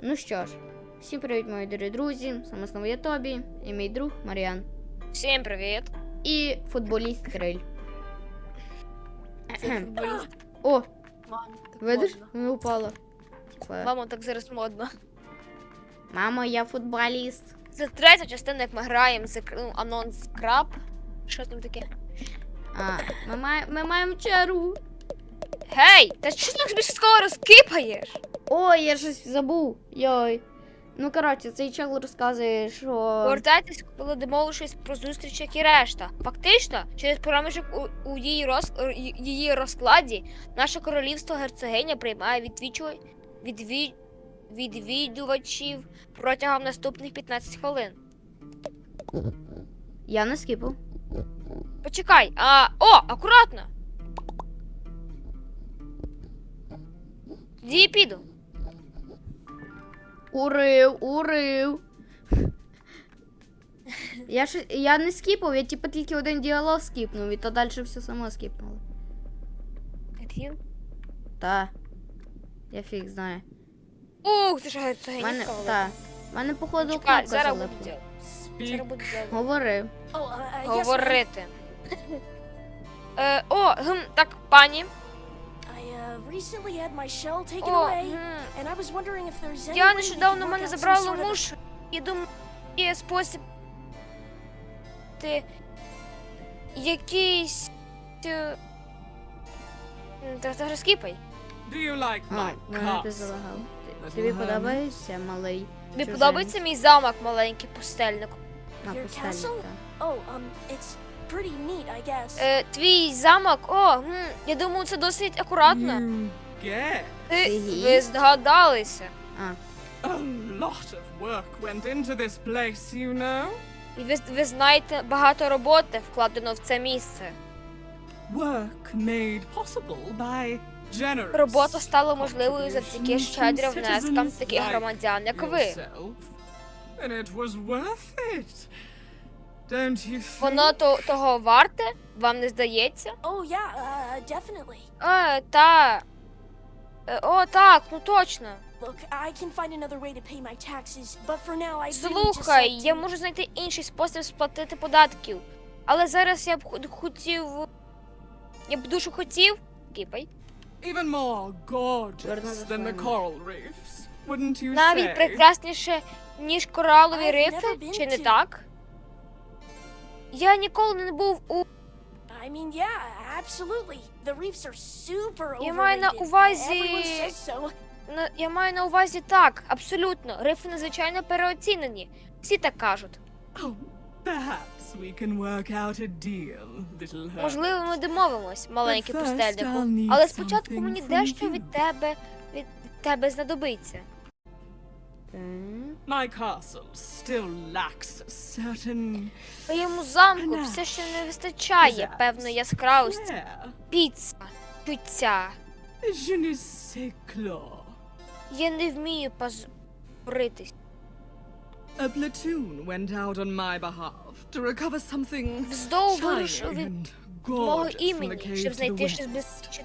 Ну що ж, всім привіт, мої дорогі друзі. Саме знову я Тобі і мій друг Маріан. Всім привіт. І футболіст Криль. Це футболіст. О, так видиш? модно. Не упала. Типа, Мамо, так зараз модно. мамо, я футболіст. Це третя частина, як ми граємо, це ну, анонс краб. Що там таке? А, ми, має, ми маємо чергу. Гей! Та що ти так більше скоро розкипаєш? Ой, я щось забув. Йой. Ну, коротше, цей чел розказує, що. Повертайтесь, коли домовившись про зустріч, як і решта. Фактично, через проміжок у, у її, роз, її розкладі наше королівство герцогиня приймає відвічу... відві... відвідувачів протягом наступних 15 хвилин. Я не скіпав. Почекай, а. О, акуратно! Тоді я піду. Урив, урив. Я ж я не скіпав, я типу тільки один діалог скіпнув, і то далі все само скіпнуло. Відхил. Та. Я фіг знаю. Ух, ти ж герцогиня. мене, та. В мене, походу, Чекай, кнопка зараз буду. Speak. Зараз буду yes, ma'am. Говорити. Е, о, гм, так, пані. О, away, гм. and I was wondering if there's any Я нещодавно мене of- муж. І думаю, є спосіб. Ти. Якийсь. Та розкіпай. Do you like мене ти залагав. Тобі подобається малий? Тобі подобається мій замок, маленький пустельник. На пустельник, castle? Та. It's pretty neat, I guess. Е, твій замок, о, гм, я думаю, це досить акуратно. You get Ти, ви здогадалися. А, a lot of work went into this place, you know. І ви, ви знаєте, багато роботи вкладено в це місце. Work made possible by generous Робота стала можливою завдяки contributions щедрим внескам citizens таких like громадян, як ви. yourself. And it was worth it. Воно то, того варте? Вам не здається? Oh yeah, uh, definitely. Е, та. Е, о, так, ну точно. Слухай, я можу знайти інший спосіб сплатити податків. Але зараз я б хотів. Я б дуже хотів. You Навіть прекрасніше, ніж коралові рифи, чи не так? Я ніколи не був у. I mean, yeah, absolutely. The reefs are super Я маю на overrated. увазі- Everyone says so. на- Я маю на увазі так, абсолютно. Рифи надзвичайно переоцінені. Всі так кажуть. Oh, perhaps we can work out a deal, little. Можливо, ми домовимось, маленький But first пустельнику. Need Але спочатку something мені from дещо you. від тебе від тебе знадобиться. так. My castle still lacks a certain Твоєму замку все ще не вистачає певної яскравості, flair. піца, чуття. Je ne sais quoi. Я не вмію позбритись. A platoon went out on my behalf to recover something Вздовж shiny вирушив від and мого gorgeous from the імені, cave щоб to the знайти щось west.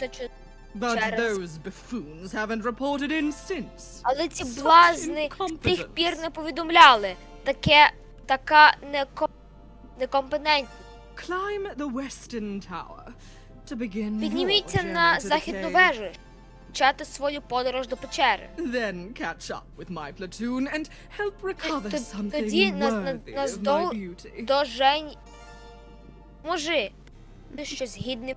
Блискуче чи. But через- those buffoons haven't reported in since. Але ці Such блазни з тих пір не повідомляли. Таке така неко... некомпетентність. Climb the western tower to begin Підніміться на to the західну cave. вежу, почати свою подорож до печери. Then catch up with my platoon and help recover Т- something тоді нас- на- worthy нас of до- beauty. Жень. Може, ти щось гідне.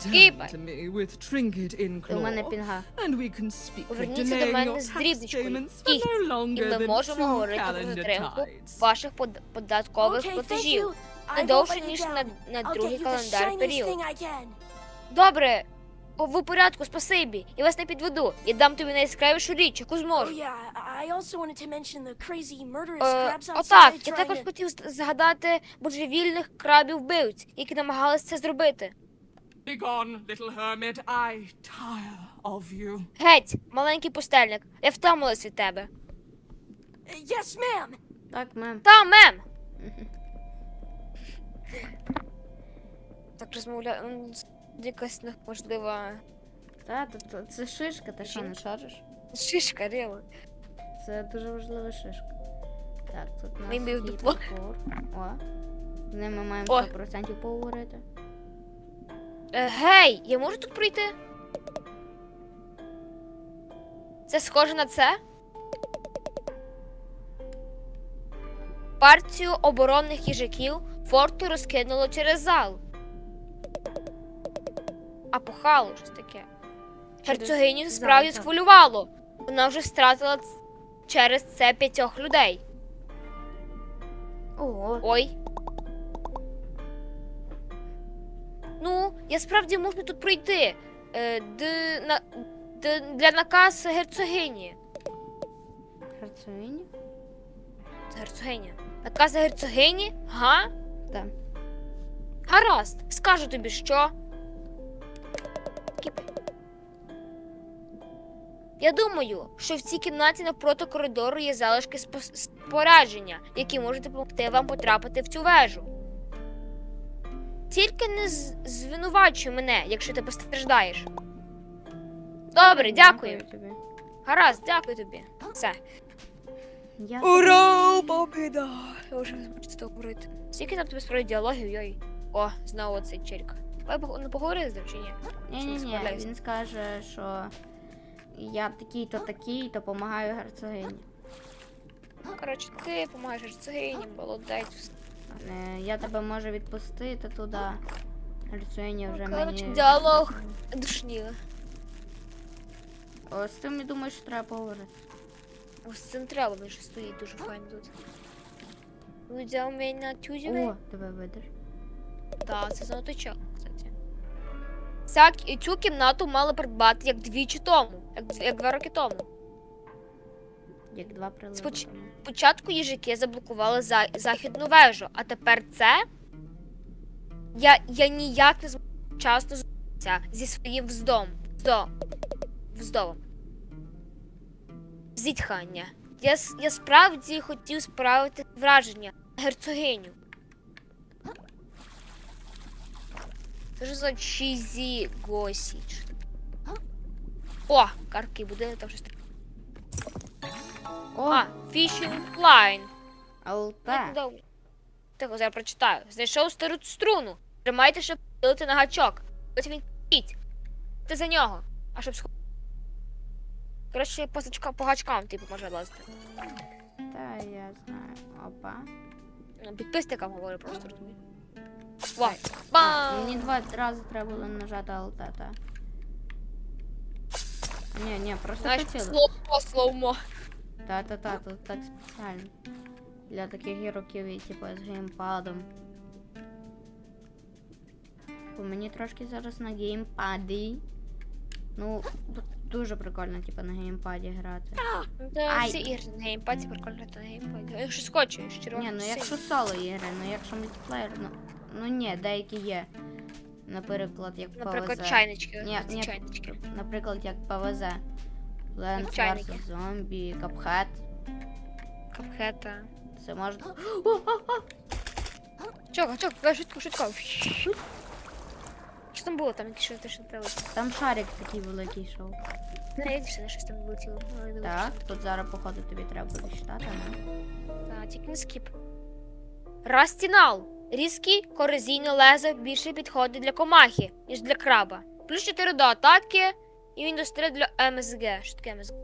Скіпай. to me with trinket in У мене пінга. and we can speak of Поверніться до мене з дрібничкою, І ми можемо говорити про затримку ваших под- податкових платежів. Не довше, ніж на, на другий календар період. Добре, о, ви в порядку, спасибі. Я вас не підведу. Я дам тобі найяскравішу річ, яку Oh зможу. Е, отак, я також хотів з- згадати божевільних крабів вбивць, які намагалися це зробити. Begone, little hermit. I tire of you. Геть, маленький пустельник, я втомилась від тебе. Yes, ma'am. Так, мем. Та, мем! Так розмовляю. Якась можлива Та, то, то, це шишка, ти що не шариш? Шишка, реально. Це дуже важлива шишка. Так, тут у нас Вийди в є дупло. топор. О. З ним ми маємо О. 100% поговорити. Е, гей, я можу тут пройти? Це схоже на це? Партію оборонних їжаків форту розкинуло через зал. А похало щось таке. Герцогиню справді схвилювало. Вона вже стратила через це п'ятьох людей. Ого. Ой. Ну, я справді можу тут пройти. Е, д, на, д, для наказ герцогині. Герцогині? Це герцогиня. Наказ герцогині? Га? Так. Гаразд. Скажу тобі що. Кіпи. Я думаю, що в цій кімнаті навпроти коридору є залишки спос- спорядження, які можуть допомогти вам потрапити в цю вежу. Тільки не звинувачуй мене, якщо ти постраждаєш. Добре, дякую. тобі. Гаразд, дякую тобі. Все. Я Ура, побіда! Я вже не з тобою говорити. Скільки там тобі справді діалогів, йой. О, знову цей челік. Ви пог- не поговорили з ним чи ні? Ні, ні, ні, справляюсь. він скаже, що я такий-то такий, то допомагаю герцогині. Ну, коротше, ти допомагаєш герцогині, молодець. Е, Я тебе можу відпустити туди. Герцогиня вже Ну, коротше, мені. діалог. Душніли. О, з цим я думаю, що треба поговорити. Ось з цим треба, він ще стоїть дуже файно тут. Ну, взяв мене на тюзі. О, тебе видиш. Так, це золотичок, кстати. Ця, кі- цю кімнату мали придбати як двічі тому, як, як два роки тому. Як два приливи. Споч- тому. Спочатку їжаки заблокували за... західну вежу, а тепер це. Я, я ніяк не зможу часто зустрітися зі своїм вздом. Вздом. Вздовом. Зітхання. Я, я справді хотів справити враження герцогиню. Це ж за чізі госі. Що це? О, карки будинок там щось. таке. О, А, fishing line. алта. Тихо, зараз прочитаю. Знайшов стару струну. Тримайте, щоб поділити на гачок. Потім він піть. Ти за нього. А щоб сху... Коротше, по, по гачкам, типу, може лазити. Та я знаю. Опа. Ну, Підписникам говорю просто тобі. Вау. Бам! Мені два рази треба було нажати алта, та. Ні, ні, просто Знаєш, слово, слово. Та-та-та, тут так спеціально. Для таких ігроків, і, типу, з геймпадом. Бо мені трошки зараз на геймпаді. Ну, дуже прикольно, типу, на геймпаді грати. Ай. всі ігри на геймпаді, прикольно на геймпаді. Якщо скочуєш, червоно. Ні, ну якщо соло ігри, ну якщо мультиплеєр, ну, ну ні, деякі є. Наприклад, як Наприклад, чайнички. Ні, ні. чайнички. Наприклад, як PvZ. Plants чайники. vs. Zombie, Cuphead. Капхета. Це можна. Чого, чого, давай швидко, швидко. Що там було? Там якісь що ти ще. Там шарик такий великий йшов. Не йдеш, на щось там вилетіло. Я думаю, Так, тут зараз, походу, тобі треба буде читати, ну. Так, тільки не скіп. Растінал. Різкий корозійне лезо більше підходить для комахи, ніж для краба. Плюс 4 до атаки, і він 3 для МСГ. Що таке МСГ?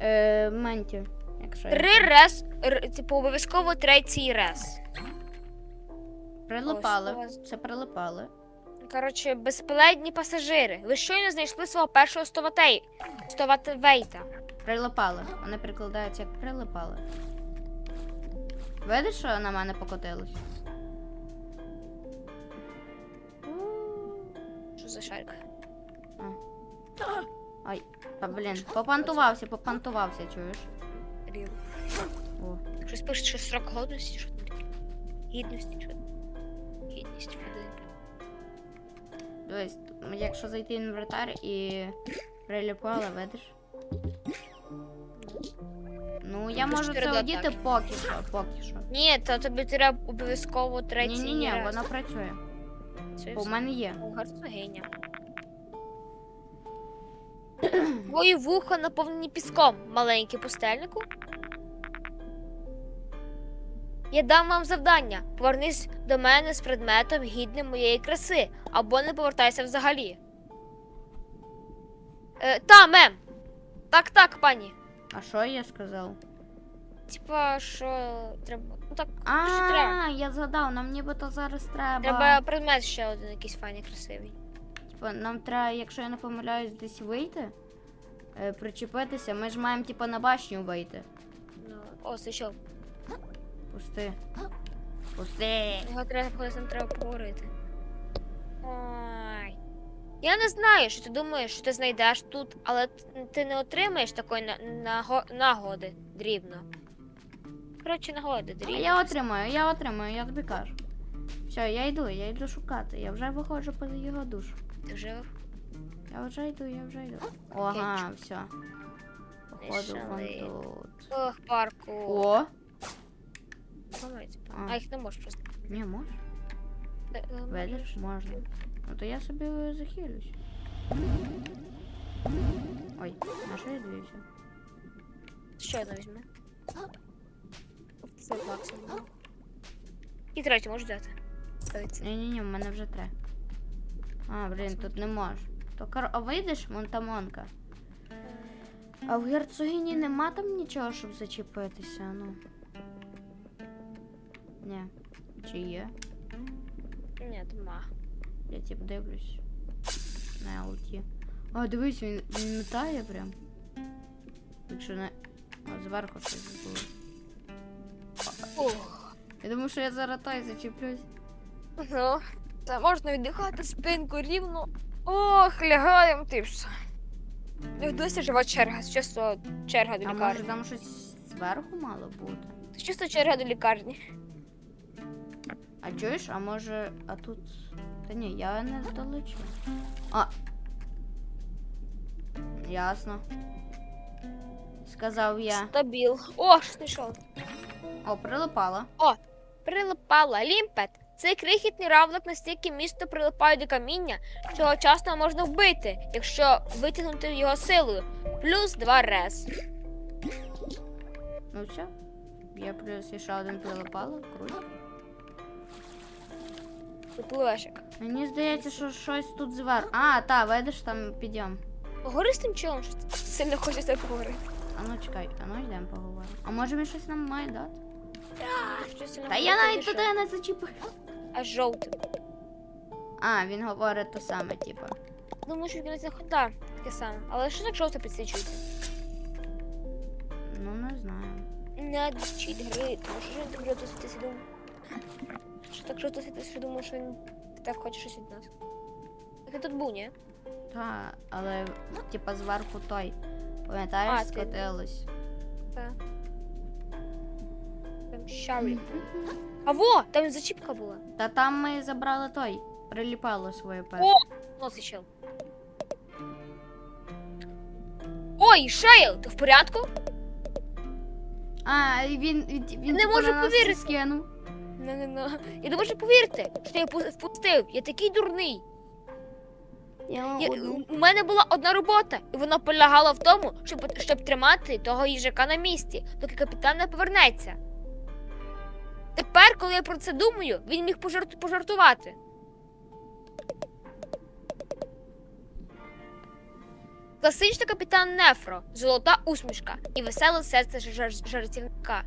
Е, менті, якщо. я 3 рес, р, типу обов'язково третій рес. Прилипали. Ось. Це прилипали. Коротше, безпледні пасажири. Ви щойно знайшли свого першого стоватей. Стоватвейта. Прилипали. Вони прикладаються як прилипали. Видиш, що на мене покотилось? Що за шарик? Ай, та блін, попантувався, попантувався, чуєш? Ріл. О. Щось пише, що срок годності, що там таке? Гідності, що? Гідність людини. Дивись, якщо зайти в інвентар і приліпали, видиш? Ну, я можу це до одіти поки що, поки що. Ні, то тобі треба обов'язково третій Ні, ні, ні, раз. воно працює. Це Бо в все. мене є. Герцогиня. Твої вуха наповнені піском, маленький пустельнику. Я дам вам завдання. Повернись до мене з предметом гідним моєї краси, або не повертайся взагалі. Е, та, мем. Так, так, пані. А що я сказав? Типа, що треба. Ну так, що треба. А, я згадав, нам нібито зараз треба. Треба предмет ще один якийсь файний, красивий. Типа, нам треба, якщо я не помиляюсь, десь вийти, е, причепитися. Ми ж маємо, типа, на башню вийти. Ну, о, що? Пусти. Пусти. Його треба колись нам треба поговорити. Ой. Я не знаю, що ти думаєш, що ти знайдеш тут, але т- ти не отримаєш такої на- наго- нагоди дрібно. Коротше, нагоди А дрібно. я отримаю, я отримаю, я тобі кажу. Все, я йду, я йду шукати. Я вже виходжу поза його душу. Ти вже Я вже йду, я вже йду. Ага, все. Походу, вон тут. Ох, парку. О! Ламається. А. А їх не можеш просто. Ні, можеш? Е, Видиш, можна. Ну то я собі захилюсь. Ой, на що я дивився? Ще одну візьми. Це максимум. І третю можеш взяти. Ні-ні-ні, в мене вже три. А, блін, тут не можу. То кар... А вийдеш, Монтамонка? А в герцогині нема там нічого, щоб зачепитися, ну. Ні. Чи є? Ні, нема. Я тип дивлюсь. На ауті. А, дивись, він, він метає прям. Якщо не. О, зверху щось було. Ух. Я думаю, що я зараз той зачеплюсь. Ну, це можна віддихати спинку рівно. Ох, лягаємо ти все. Ну, досі жива черга, чисто черга до А може лікарні. там щось зверху мало бути? Це чисто черга до лікарні. А чуєш, а може. А тут. Та ні, я не долечу. А. Ясно. Сказав я. Стабіл. О, що знайшов. О, прилипала. Прилипала лімпет. Цей крихітний равлик настільки місто прилипає до каміння, що його часто можна вбити, якщо витягнути його силою. Плюс два рез. Ну все. Я плюс ще один прилипала. Круто. Випливешик. Мені здається, що щось тут зверху. А, та, видиш, там підйом. Говори з тим чолом, що сильно хочеться поговорити. А ну чекай, а ну йдемо поговоримо. А може він щось нам має дати? Та я навіть туди не зачіпив. А жовтим. А, він говорить те саме, типу. Думаю, що він не хода таке саме. Але що так жовто підсвічується? Ну не знаю. Не чіт гри, тому що він так жовто світиться, думаю. Що так жовто світиться, що думаю, що він так хоче щось від нас. Так він тут був, ні? Та, але типа зверху той. Пам'ятаєш, А, ти- скотилось. Так. Там шарі. А во! Там зачіпка була. Та там ми забрали той. Приліпало своє перше. О! Нос ще. Ой, Шейл, ти в порядку? А, і він, він, він не типу, можу на нас повірити. скинув. Не, не, не. Я не можу повірити, що я пу- впустив. Я такий дурний. Я, Я, одну. у мене була одна робота, і вона полягала в тому, щоб, щоб тримати того їжака на місці, доки капітан не повернеться. Тепер, коли я про це думаю, він міг пожарт, пожартувати. Класичний капітан Нефро, золота усмішка і веселе серце жар- жартівника.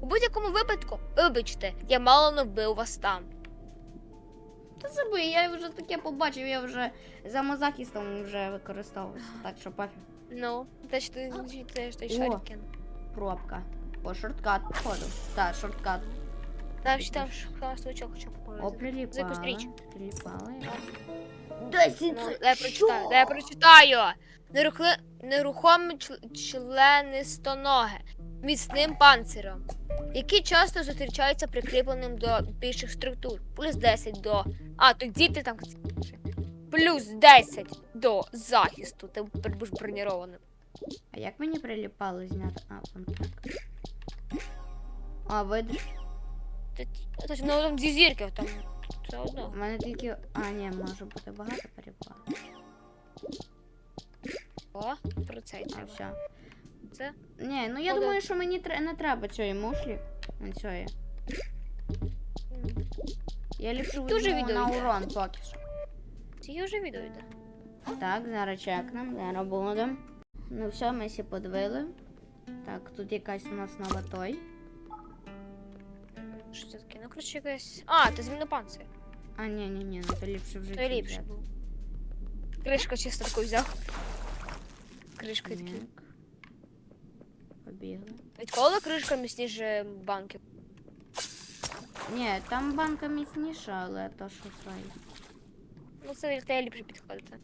У будь-якому випадку, вибачте, я мало не вбив вас там. Та забий, я вже таке побачив, я вже самозахистом вже використовувався. Так що пофіг. Ну, те, що ти, кинув. Пробка. О, шорткат, походу. Так, шорткат. Там ще там ж класовичок хочу О, поговорити. приліпала. Зустріч. Приліпала. Ну, дай я прочитаю, дай я прочитаю. Нерухли... Нерухомі чл... членистоноге, міцним панциром, які часто зустрічаються прикріпленим до більших структур. Плюс 10 до. А, тоді ти там. Плюс 10 до захисту. Ти будеш бронірованим. А як мені приліпало зняти? А, вон так. А, видиш? Тобто, ну там зі зірки там. Все одно. У мене тільки. А, ні, може бути багато приліпало. О, про це й А треба. все. Це? Ні, ну я Ходи. думаю, що мені тре- не треба цієї мушлі. Не цієї. Я ліпше Дуже візьму відео на йде. урон поки що. Це вже відео йде. Так, зараз чекнем, зараз будемо. Ну все, ми всі подивили. Так, тут якась у нас нова той. Що це таке? Ну, коротше, якась. А, це зміна панцир. А, ні, ні, ні, ну то ліпше вже. Це ліпше був. Кришка чисто таку взяв. Кришка такі. Так. Побігли. Відколи кришка міцніше банки? Ні, там банка міцніша, але то що той. Ну, це для тебе ліпше підходити.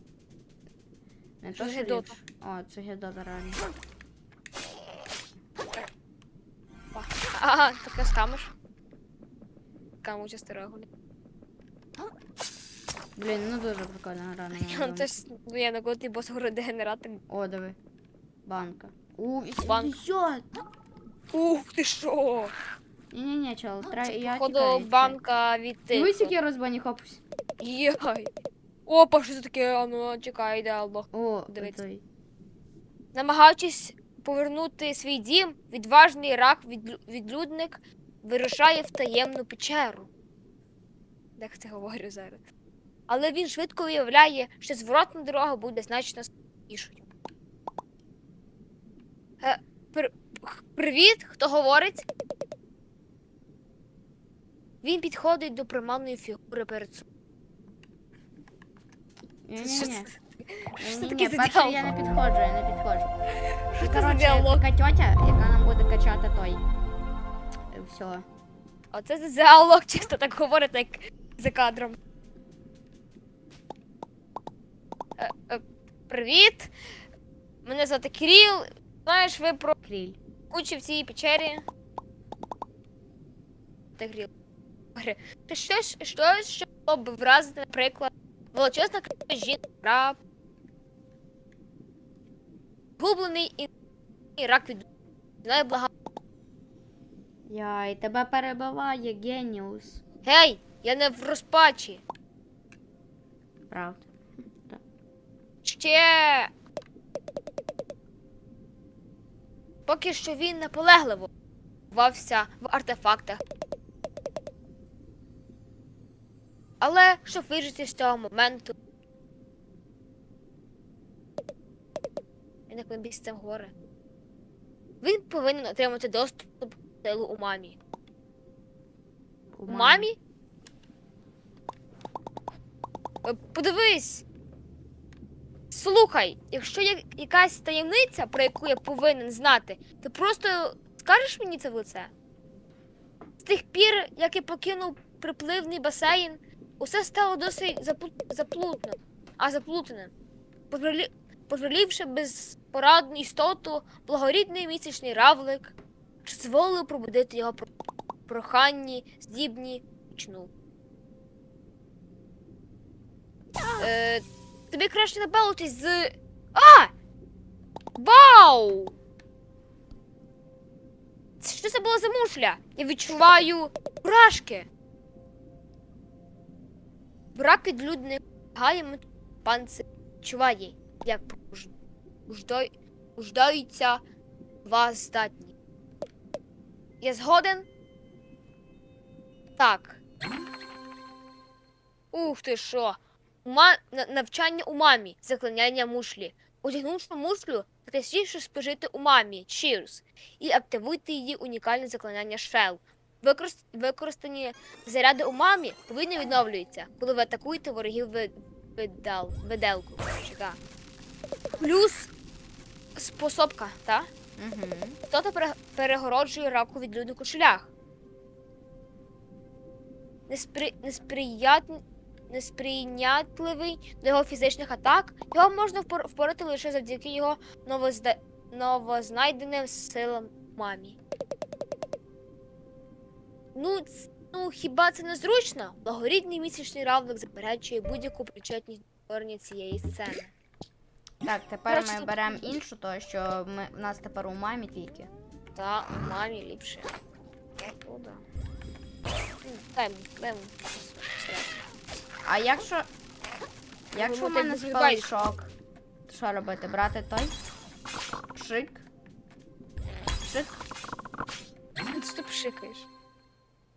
Не то, що ліпше. О, це гедота реально. Ага, таке скамиш. Скаму часто регулі. Блін, ну дуже прикольно гра на Ну, ж, ну я на коли бос говорю дегенератор. О, диви. Банка. У, Банк. 80! Ух ти що! Ні-ні-ні, чел, тра... я Походу, банка від тих. Дивись, як я розбані хопусь. Єй. Опа, що це таке? А ну, чекай, йде албо. О, Дивіться. Намагаючись повернути свій дім, відважний рак відлю- відлюдник вирушає в таємну печеру. Як це говорю зараз. Але він швидко виявляє, що зворотна дорога буде значно складнішою. Е, пр- привіт, хто говорить? Він підходить до приманної фігури перед собою. Що Ні-ні-ні. це- що це Ні-ні-ні, за перше я не підходжу, я не підходжу. Що Це, це за коротше, діалог? така тьотя, яка нам буде качати той. Все. Оце за чисто так говорить, як за кадром. Е, е, привіт! Мене звати Кирил. Знаєш, ви про Кріль. кучі в цій печері. Та Кирил. Говорю, Ти щось, щось, що було б вразити, наприклад, величезна крива жінка, гублений і, рак від найблага. Яй, тебе перебиває геніус. Гей, я не в розпачі. Правда. Ще. Поки що він наполегливо вався в артефактах. Але щоб вижити з цього моменту. Він як з цим горе. Він повинен отримати доступ до силу у мамі. У У мамі? Е, Подивись. Слухай, якщо є якась таємниця, про яку я повинен знати, ти просто скажеш мені це в лице? З тих пір, як я покинув припливний басейн, усе стало досить заплут... заплутно, а заплутаним. Позволівши безпорадну істоту, благорідний місячний равлик, чи зволив пробудити його про... проханні, здібні чну. Е, тобі краще напалитись з. А! Вау! Це що це було за мушля? Я відчуваю мурашки. Брак підлюдник гає панцир відчуває, як буждай- вас здатні. Я згоден? Так. Ух ти що! Ума... Навчання у мамі, заклиняння мушлі. Одягнувши мушлю, натисніть спожити у мамі Cheers і активуйте її унікальне заклинання Shell. Використ... Використані заряди у мамі повинні відновлюються, коли ви атакуєте ворогів ви... видал... виделку. Да. Плюс способка, та? Угу. Хто-то пере- перегороджує раку від люднику шлях. Неспри... Несприят... Несприйнятливий до його фізичних атак. Його можна впор- впорати лише завдяки його новозда... новознайденим силам мамі. Ну, ц- ну, хіба це не зручно? Благорідний місячний равлик заперечує будь-яку причетність до створення цієї сцени. Так, тепер Коротше, ми тут- беремо іншу, то що ми, в нас тепер у мамі тільки. Та у мамі ліпше. Да. Ну, Дай. А якщо. Якщо в мене спалий шок, Що робити? Брати той? Пшик. Пшик. Що ти пшикаєш?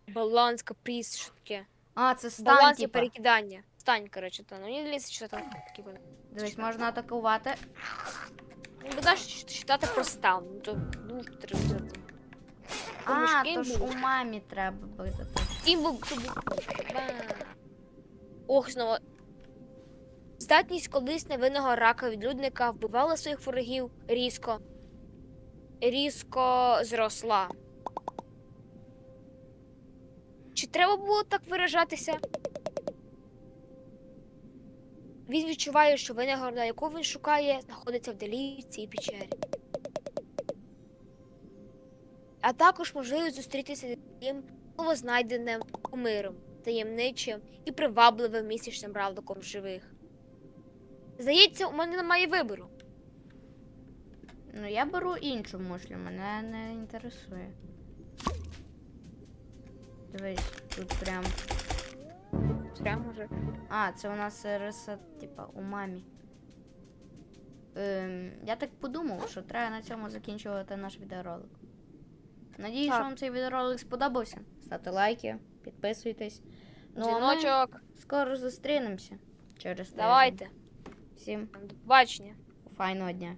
Баланс, каприз, що таке? А, це стан, Баланс і перекидання. Стань, коротше, то. Ну, мені здається, що там такі буде. Дивись, можна атакувати. Ну, будеш читати про стан. Ну, то, ну, три рази. Тому ж А, то ж у мамі треба бити. Був? Ба. Ох, знову. Здатність колись невинного рака відлюдника вбивала своїх ворогів різко. Різко зросла. Чи треба було так виражатися? Він відчуває, що винагорода, яку він шукає, знаходиться вдалі в цій печері. А також можливість зустрітися з тим новознайденим кумиром, таємничим і привабливим місячним равликом живих. Здається, у мене немає вибору. Ну, я беру іншу мушлю, мене не інтересує. Дивись, тут прям. Прямо вже. А, це у нас е, ресет, типа, у мамі. Ем, я так подумав, що треба на цьому закінчувати наш відеоролик. Надіюсь, що вам цей відеоролик сподобався. Ставте лайки, підписуйтесь. Ну, а ми скоро зустрінемося через тиждень. Давайте. Всім До побачення. файного дня.